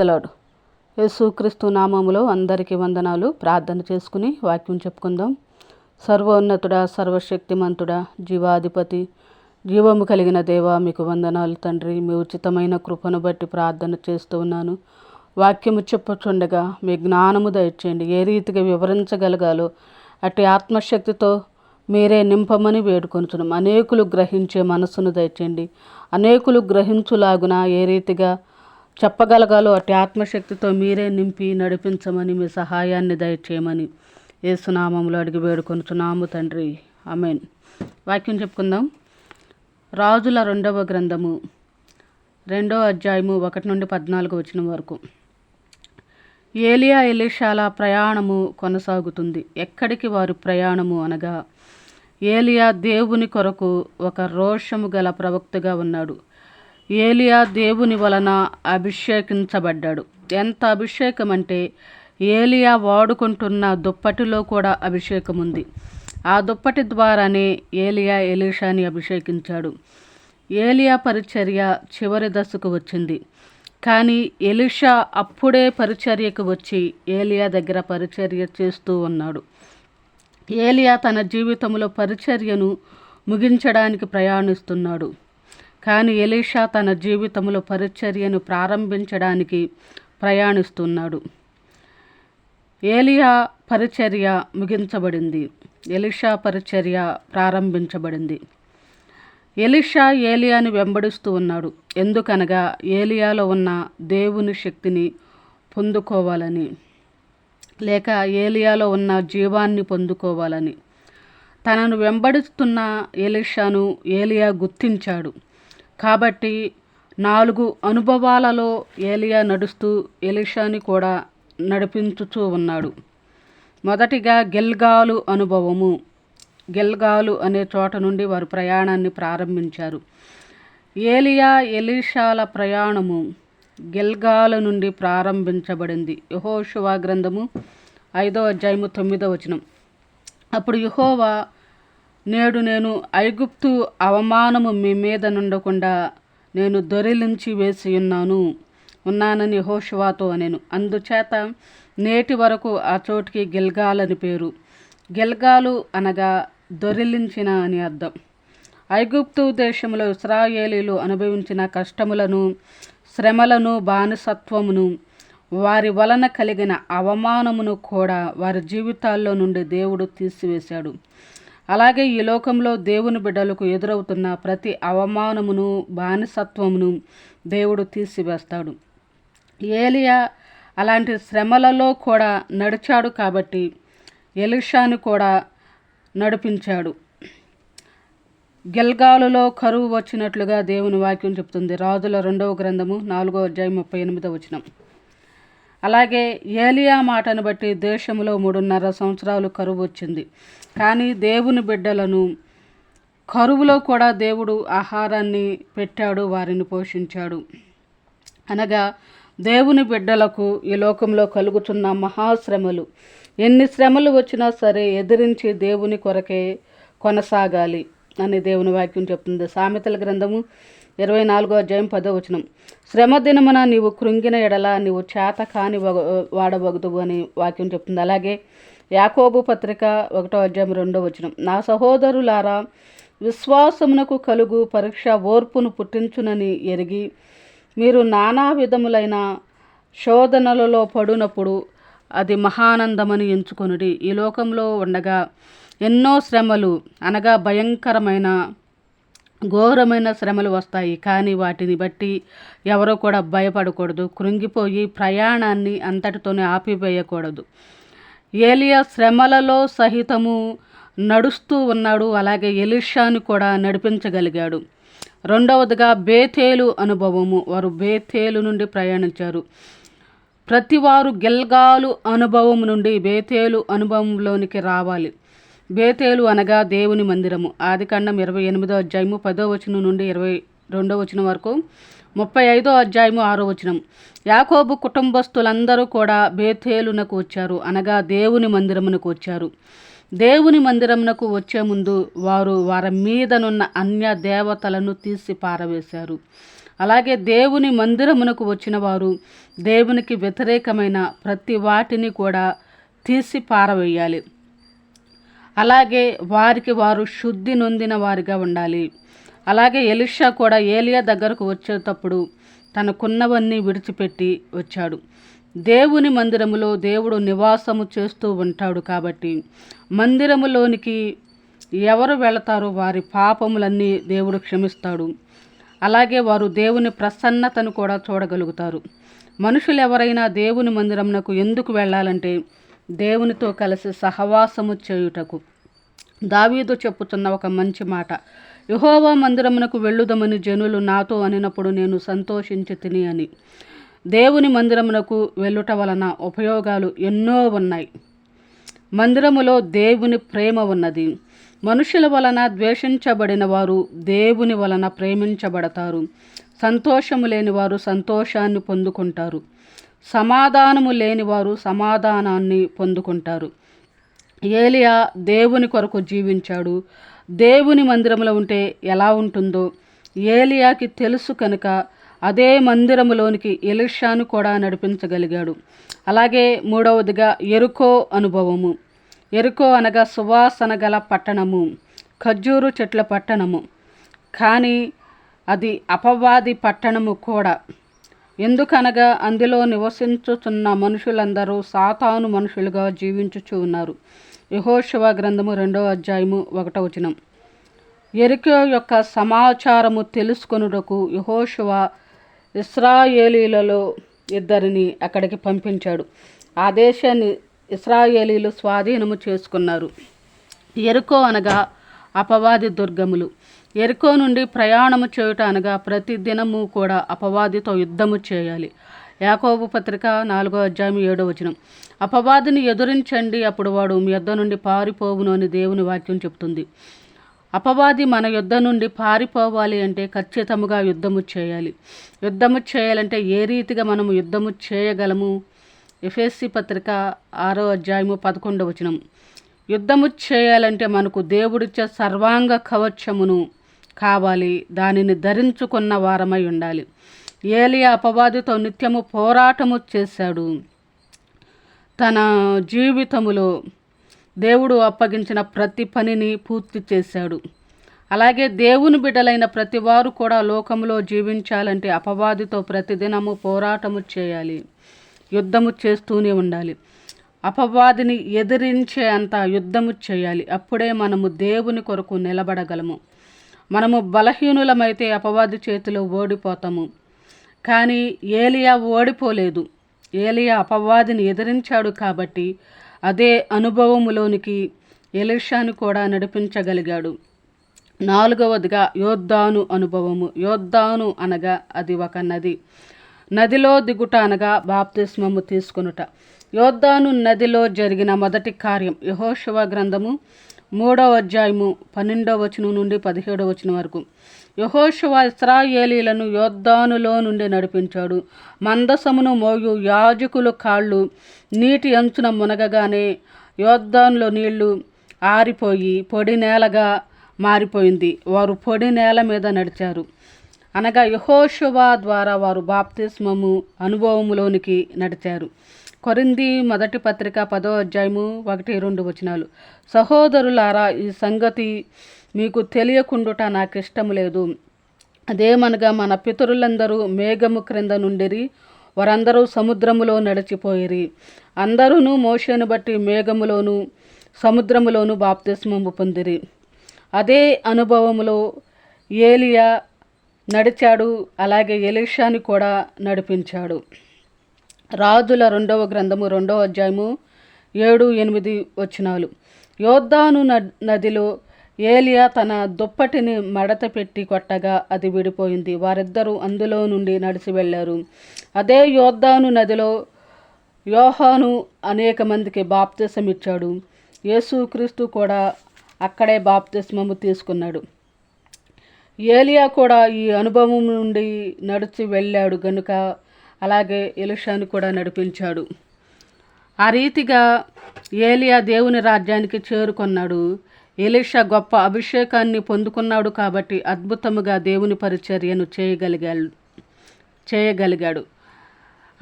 దలాడు యేసుక్రీస్తు నామములో అందరికీ వందనాలు. ప్రార్థన చేసుకుని వాక్యం చెప్పుకుందాం. సర్వోన్నతుడా సర్వశక్తిమంతుడా జీవాధిపతి జీవము కలిగిన దేవా మీకు వందనాలు తండ్రి. మీ ఉచితమైన కృపను బట్టి ప్రార్థన చేస్తూ ఉన్నాను. వాక్యము చెప్పుచుండగా మీ జ్ఞానము దయచేయండి. ఏ రీతిగా వివరించగలగాలో అటు ఆత్మశక్తితో మీరే నింపమని వేడుకొనుచున్నాం. అనేకులు గ్రహించే మనసును దయచేయండి. అనేకులు గ్రహించులాగున ఏ రీతిగా చెప్పగలగాలో అటు ఆత్మశక్తితో మీరే నింపి నడిపించమని మీ సహాయాన్ని దయచేయమని ఏసునామంలో అడిగి వేడుకొనుచున్నాము తండ్రి. అమెన్ వాక్యం చెప్పుకుందాం. రాజుల రెండవ గ్రంథము రెండో అధ్యాయము ఒకటి నుండి పద్నాలుగు వచ్చిన వరకు. ఏలియా ఎలీషాల ప్రయాణము కొనసాగుతుంది. ఎక్కడికి వారు ప్రయాణము అనగా ఏలియా దేవుని కొరకు ఒక రోషము గల ప్రవక్తగా ఉన్నాడు. ఏలియా దేవుని వలన అభిషేకించబడ్డాడు. ఎంత అభిషేకం అంటే ఏలియా వాడుకుంటున్న దుప్పటిలో కూడా అభిషేకం ఉంది ఆ దుప్పటి ద్వారానే ఏలియా ఎలీషాని అభిషేకించాడు. ఏలియా పరిచర్య చివరి దశకు వచ్చింది. కానీ ఎలిషా అప్పుడే పరిచర్యకు వచ్చి ఏలియా దగ్గర పరిచర్య చేస్తూ ఉన్నాడు. ఏలియా తన జీవితంలో పరిచర్యను ముగించడానికి ప్రయాణిస్తున్నాడు. కానీ ఎలీషా తన జీవితంలో పరిచర్యను ప్రారంభించడానికి ప్రయాణిస్తున్నాడు. ఏలియా పరిచర్య ముగించబడింది. ఎలిషా పరిచర్య ప్రారంభించబడింది. ఎలిషా ఏలియాని వెంబడిస్తూ ఉన్నాడు. ఎందుకనగా ఏలియాలో ఉన్న దేవుని శక్తిని పొందుకోవాలని లేక ఏలియాలో ఉన్న జీవాన్ని పొందుకోవాలని. తనను వెంబడిస్తున్న ఎలిషాను ఏలియా గుర్తించాడు. కాబట్టి నాలుగు అనుభవాలలో ఏలియా నడుస్తూ ఎలిషాని కూడా నడిపించుచూ ఉన్నాడు. మొదటిగా గెల్గాలు అనుభవము. గెల్గాలు అనే చోట నుండి వారు ప్రయాణాన్ని ప్రారంభించారు. ఏలియా ఎలీషాల ప్రయాణము గెల్గాల నుండి ప్రారంభించబడింది. యహోషువా గ్రంథము ఐదో అధ్యాయము తొమ్మిదో వచనం. అప్పుడు యహోవా నేడు నేను ఐగుప్తు అవమానము మీ మీద నుండకుండా నేను దొరిలించి వేసి ఉన్నాను. ఉన్నానని హోషవాతో అనేను. అందుచేత నేటి వరకు ఆ చోటికి గిల్గాలని పేరు. గిల్గాలు అనగా దొరిలించిన అని అర్థం. ఐగుప్తు దేశంలో ఇస్రాయేలీలు అనుభవించిన కష్టములను శ్రమలను బానిసత్వమును వారి వలన కలిగిన అవమానమును కూడా వారి జీవితాల్లో నుండి దేవుడు తీసివేశాడు. అలాగే ఈ లోకంలో దేవుని బిడ్డలకు ఎదురవుతున్న ప్రతి అవమానమును బానిసత్వమును దేవుడు తీసివేస్తాడు. ఏలియా అలాంటి శ్రమలలో కూడా నడిచాడు కాబట్టి ఎలిషాను కూడా నడిపించాడు. గెల్గాలులో కరువు వచ్చినట్లుగా దేవుని వాక్యం చెప్తుంది. రాజుల రెండవ గ్రంథము నాలుగో అధ్యాయం ముప్పై ఎనిమిదో వచనం. అలాగే ఏలియా మాటను బట్టి దేశంలో మూడున్నర సంవత్సరాలు కరువు వచ్చింది. కానీ దేవుని బిడ్డలను కరువులో కూడా దేవుడు ఆహారాన్ని పెట్టాడు వారిని పోషించాడు. అనగా దేవుని బిడ్డలకు ఈ లోకంలో కలుగుతున్న మహాశ్రమలు. ఎన్ని శ్రమలు వచ్చినా సరే ఎదిరించి దేవుని కొరకే కొనసాగాలి అని దేవుని వాక్యం చెప్తుంది. సామెతల గ్రంథము ఇరవై నాలుగో అధ్యాయం పదో వచనం. శ్రమ దినమున నీవు కృంగిన ఎడల నీవు చేత కాని వాడబగదువు అని వాక్యం చెప్తుంది. అలాగే యాకోబు పత్రిక ఒకటో అధ్యాయం రెండో వచనం. నా సహోదరులారా విశ్వాసమునకు కలుగు పరీక్ష ఓర్పును పుట్టించునని ఎరిగి మీరు నానా విధములైన శోధనలలో పడునప్పుడు అది మహానందమని ఎంచుకొనుడి. ఈ లోకంలో ఉండగా ఎన్నో శ్రమలు అనగా భయంకరమైన ఘోరమైన శ్రమలు వస్తాయి. కానీ వాటిని బట్టి ఎవరో కూడా భయపడకూడదు. కృంగిపోయి ప్రయాణాన్ని అంతటితోనే ఆపివేయకూడదు. ఏలియా శ్రమలలో సహితము నడుస్తూ ఉన్నాడు. అలాగే ఎలిషాను కూడా నడిపించగలిగాడు. రెండవదిగా బేతేలు అనుభవము. వారు బేతేలు నుండి ప్రయాణించారు. ప్రతివారు గెల్గాలు అనుభవం నుండి బేతేలు అనుభవంలోనికి రావాలి. బేతేలు అనగా దేవుని మందిరము. ఆదికాండం ఇరవై ఎనిమిదో అధ్యాయము పదో వచనం నుండి ఇరవై రెండో వచనం వరకు. ముప్పై ఐదో అధ్యాయము ఆరో వచనం. యాకోబు కుటుంబస్తులందరూ కూడా బేథేలునకు వచ్చారు. అనగా దేవుని మందిరమునకు వచ్చారు. దేవుని మందిరమునకు వచ్చే ముందు వారు వారి మీదనున్న అన్య దేవతలను తీసి పారవేశారు. అలాగే దేవుని మందిరమునకు వచ్చిన వారు దేవునికి వ్యతిరేకమైన ప్రతి వాటిని కూడా తీసి పారవేయాలి. అలాగే వారికి వారు శుద్ధి నొందిన వారిగా ఉండాలి. అలాగే ఎలిషా కూడా ఏలియా దగ్గరకు వచ్చేటప్పుడు తనకున్నవన్నీ విడిచిపెట్టి వచ్చాడు. దేవుని మందిరములో దేవుడు నివాసము చేస్తూ ఉంటాడు కాబట్టి మందిరములోనికి ఎవరు వెళతారో వారి పాపములన్నీ దేవుడు క్షమిస్తాడు. అలాగే వారు దేవుని ప్రసన్నతను కూడా చూడగలుగుతారు. మనుషులు ఎవరైనా దేవుని మందిరమునకు ఎందుకు వెళ్ళాలంటే దేవునితో కలిసి సహవాసము చేయుటకు. దావీదు చెప్పుతున్న ఒక మంచి మాట. యహోవా మందిరమునకు వెళ్ళుదమని జనులు నాతో అనినప్పుడు నేను సంతోషించి తిని అని. దేవుని మందిరమునకు వెళ్ళుట వలన ఉపయోగాలు ఎన్నో ఉన్నాయి. మందిరములో దేవుని ప్రేమ ఉన్నది. మనుషుల వలన ద్వేషించబడిన వారు దేవుని వలన ప్రేమించబడతారు. సంతోషము లేని వారు సంతోషాన్ని పొందుకుంటారు. సమాధానము లేని వారు సమాధానాన్ని పొందుకుంటారు. ఏలియా దేవుని కొరకు జీవించాడు. దేవుని మందిరంలో ఉంటే ఎలా ఉంటుందో ఏలియాకి తెలుసు కనుక అదే మందిరంలోనికి ఎలిషాను కూడా నడిపించగలిగాడు. అలాగే మూడవదిగా ఎరుకో అనుభవము. ఎరుకో అనగా సువాసన గల పట్టణము ఖర్జూరు చెట్ల పట్టణము. కానీ అది అపవాది పట్టణము కూడా. ఎందుకనగా అందులో నివసించుతున్న మనుషులందరూ సాతాను మనుషులుగా జీవించుచు ఉన్నారు. యహోశివ గ్రంథము రెండవ అధ్యాయము ఒకటవ వచనం. ఎరికో యొక్క సమాచారము తెలుసుకొనుటకు యహోశివ ఇస్రాయేలీలలో ఇద్దరిని అక్కడికి పంపించాడు. ఆ దేశాన్ని ఇస్రాయేలీలు స్వాధీనము చేసుకున్నారు. ఎరుకో అనగా అపవాది దుర్గములు. ఎరుకో నుండి ప్రయాణము చేయుట అనగా ప్రతి దినము కూడా అపవాదితో యుద్ధము చేయాలి. యాకోబు పత్రిక నాలుగో అధ్యాయం ఏడో వచనం. అపవాదిని ఎదురించండి అప్పుడు వాడు మీ యొద్ద నుండి పారిపోవును అని దేవుని వాక్యం చెప్తుంది. అపవాది మన యుద్ధ నుండి పారిపోవాలి అంటే ఖచ్చితముగా యుద్ధము చేయాలి. యుద్ధము చేయాలంటే ఏ రీతిగా మనము యుద్ధము చేయగలము? ఎఫ్ఎస్సి పత్రిక ఆరో అధ్యాయము పదకొండవ వచనం. యుద్ధము చేయాలంటే మనకు దేవుడిచ్చే సర్వాంగ కవచమును కావాలి. దానిని ధరించుకున్న వారమై ఉండాలి. ఏలియా అపవాదితో నిత్యము పోరాటము చేశాడు. తన జీవితములో దేవుడు అప్పగించిన ప్రతి పనిని పూర్తి చేశాడు. అలాగే దేవుని బిడ్డలైన ప్రతి వారు కూడా లోకంలో జీవించాలంటే అపవాదితో ప్రతిదినము పోరాటము చేయాలి. యుద్ధము చేస్తూనే ఉండాలి. అపవాదిని ఎదిరించే అంత యుద్ధము చేయాలి. అప్పుడే మనము దేవుని కొరకు నిలబడగలము. మనము బలహీనులమైతే అపవాది చేతిలో ఓడిపోతాము. కానీ ఏలియా ఓడిపోలేదు. ఏలియా అపవాదిని ఎదిరించాడు కాబట్టి అదే అనుభవములోనికి ఎలిషాను కూడా నడిపించగలిగాడు. నాలుగవదిగా యోద్ధాను అనుభవము. యోద్ధాను అనగా అది ఒక నది. నదిలో దిగుట అనగా బాప్తిస్మము తీసుకొనుట. యోద్ధాను నదిలో జరిగిన మొదటి కార్యం యహోశివ గ్రంథము మూడవ అధ్యాయము పన్నెండవ వచనం నుండి పదిహేడవ వచనం వరకు. యహోశవ ఇస్రాయేలీలను యోద్ధానులో నుండి నడిపించాడు. మందసమును మోయు యాజకుల కాళ్ళు నీటి అంచున మునగగానే యోద్ధానులో నీళ్ళు ఆరిపోయి పొడి నేలగా మారిపోయింది. వారు పొడి నేల మీద నడిచారు. అనగా యహోశువ ద్వారా వారు బాప్తిస్మము అనుభవములోనికి నడిచారు. కొరింది మొదటి పత్రిక పదో అధ్యాయము ఒకటి రెండు వచనాలు. సహోదరులారా ఈ సంగతి మీకు తెలియకుండుట నాకు ఇష్టం లేదు. అదేమనగా మన పితరులందరూ మేఘము క్రింద నుండిరి వారందరూ సముద్రములో నడిచిపోయిరి. అందరూ మోషను బట్టి మేఘములోను సముద్రములోను బాప్తిస్మము పొందిరి. అదే అనుభవములో ఏలియా నడిచాడు అలాగే ఎలీషాని కూడా నడిపించాడు. రాజుల రెండవ గ్రంథము రెండవ అధ్యాయము ఏడు ఎనిమిది వచనాలు. యోద్ధాను న- నదిలో ఏలియా తన దుప్పటిని మడత పెట్టి కొట్టగా అది విడిపోయింది. వారిద్దరూ అందులో నుండి నడిచి వెళ్ళారు. అదే యోద్ధాను నదిలో యోహాను అనేక మందికి బాప్తిసం ఇచ్చాడు. యేసుక్రీస్తు కూడా అక్కడే బాప్తిస్మము తీసుకున్నాడు. ఏలియా కూడా ఈ అనుభవం నుండి నడిచి వెళ్ళాడు గనుక అలాగే ఎలిషాను కూడా నడిపించాడు. ఆ రీతిగా ఏలియా దేవుని రాజ్యానికి చేరుకున్నాడు. ఎలీషా గొప్ప అభిషేకాన్ని పొందుకున్నాడు కాబట్టి అద్భుతముగా దేవుని పరిచర్యను చేయగలిగాడు. చేయగలిగాడు.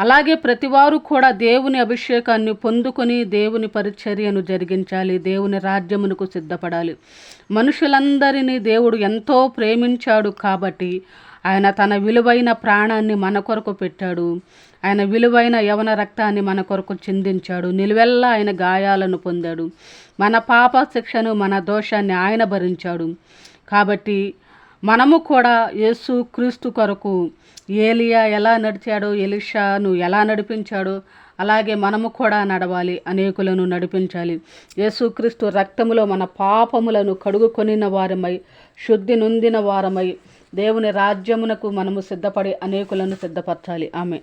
అలాగే ప్రతివారు కూడా దేవుని అభిషేకాన్ని పొందుకొని దేవుని పరిచర్యను జరిగించాలి. దేవుని రాజ్యమునకు సిద్ధపడాలి. మనుషులందరినీ దేవుడు ఎంతో ప్రేమించాడు కాబట్టి ఆయన తన విలువైన ప్రాణాన్ని మన కొరకు పెట్టాడు. ఆయన విలువైన యవన రక్తాన్ని మన కొరకు చిందించాడు. నిలువెల్లా ఆయన గాయాలను పొందాడు. మన పాప శిక్షను మన దోషాన్ని ఆయన భరించాడు. కాబట్టి మనము కూడా యేసు క్రీస్తు కొరకు ఏలియా ఎలా నడిచాడో ఎలిషాను ఎలా నడిపించాడో అలాగే మనము కూడా నడవాలి అనేకులను నడిపించాలి. యేసుక్రీస్తు రక్తములో మన పాపములను కడుగుకొనిన వారమై శుద్ధి నొందిన వారమై దేవుని రాజ్యమునకు మనము సిద్ధపడి అనేకులను సిద్ధపరచాలి. ఆమె